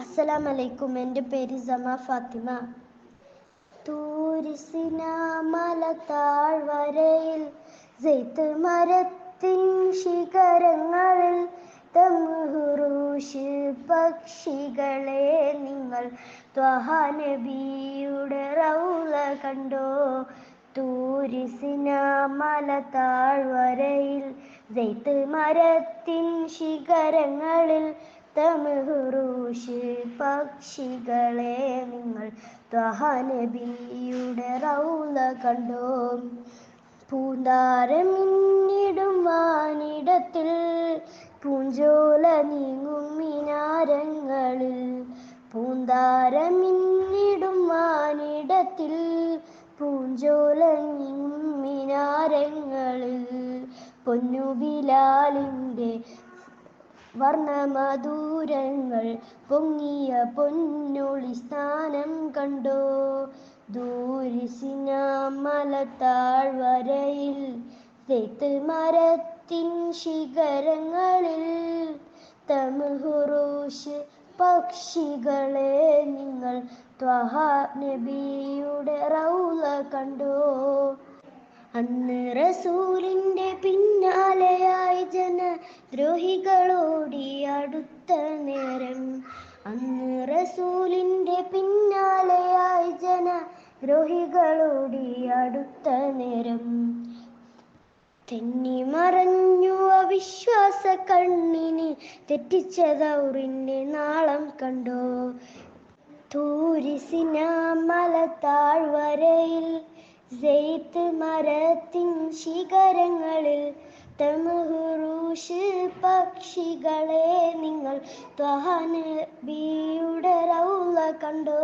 അസ്സലാം എന്റെ പേര് സമ ഫാത്തിമ. തൂരിസിന മല താഴ്വരയിൽ മരത്തിൻ ശിഖരങ്ങളിൽ തമുഹുറൂഷ് പക്ഷികളെ നിങ്ങൾ ത്വഹാനബിയുടെ റൗല കണ്ടോ? തൂരിസിന മല താഴ്വരയിൽ മരത്തിൻ ശിഖരങ്ങളിൽ തമുഹുറൂഷ് പക്ഷികളെ നിങ്ങൾ ത്വഹനബിയുടെ റൗല കണ്ടോ? പൂന്താരമിന്നിടും വാനിടത്തിൽ പൂഞ്ചോല നീങ്ങും മിനാരങ്ങളിൽ. പൂന്താരമിന്നിടും വാനിടത്തിൽ പൂഞ്ചോല നീങ്ങും മിനാരങ്ങളിൽ. പൊന്നുബിലാലിന്റെ വർണമധുരങ്ങൾ പൊങ്ങിയ പൊന്നൊളി സ്ഥാനം കണ്ടോ? ദൂരിസിന മലത്താഴ്വരയിൽ തെത്ത് മരത്തിൻ ശിഖരങ്ങളിൽ തമുഹുറൂഷ് പക്ഷികളെ നിങ്ങൾ ത്വഹ നബിയുടെ റൗല കണ്ടോ? അന്ന് റസൂലിന്റെ ജനദ്രോഹികളോടി അടുത്ത നേരം. അന്ന് റസൂലിന്റെ പിന്നാലെയായി ജനദ്രോഹികളോടി അടുത്ത നേരം. തെന്നി മറഞ്ഞു അവിശ്വാസ കണ്ണിന് തെറ്റിച്ച ദൗറിന്റെ നാളം കണ്ടോ? തൂരിസിന മല താഴ്വരയിൽ മരത്തിൻ ശിഖരങ്ങളിൽ തമുഹുറൂഷ് പക്ഷികളെ നിങ്ങൾ ത്വഹനബിയുടെ റൗല കണ്ടോ.